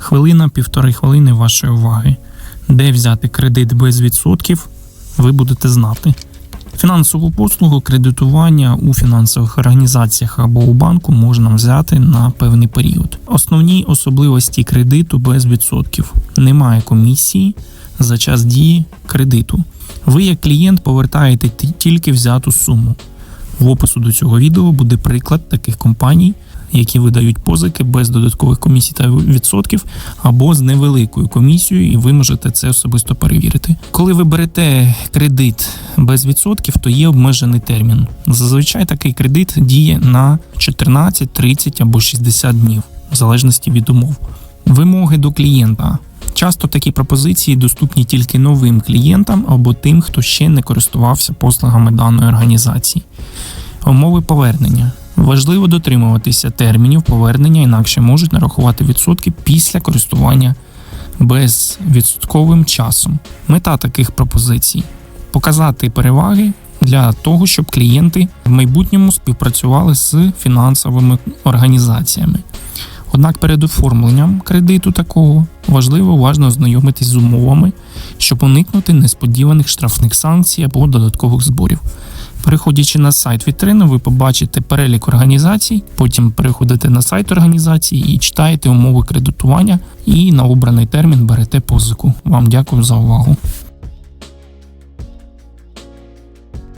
Хвилина, півтори хвилини вашої уваги. Де взяти кредит без відсотків, ви будете знати. Фінансову послугу кредитування у фінансових організаціях або у банку можна взяти на певний період. Основні особливості кредиту без відсотків: немає комісії за час дії кредиту. Ви, як клієнт, повертаєте тільки взяту суму. В опису до цього відео буде приклад таких компаній, які видають позики без додаткових комісій та відсотків або з невеликою комісією, і ви можете це особисто перевірити. Коли ви берете кредит без відсотків, то є обмежений термін. Зазвичай такий кредит діє на 14, 30 або 60 днів, в залежності від умов. Вимоги до клієнта. Часто такі пропозиції доступні тільки новим клієнтам або тим, хто ще не користувався послугами даної організації. Умови повернення. Важливо дотримуватися термінів повернення, інакше можуть нарахувати відсотки після користування безвідсотковим часом. Мета таких пропозицій показати переваги для того, щоб клієнти в майбутньому співпрацювали з фінансовими організаціями. Однак перед оформленням кредиту такого важливо уважно ознайомитись з умовами, щоб уникнути несподіваних штрафних санкцій або додаткових зборів. Переходячи на сайт вітрини, ви побачите перелік організацій, потім переходите на сайт організації і читаєте умови кредитування, і на обраний термін берете позику. Вам дякую за увагу.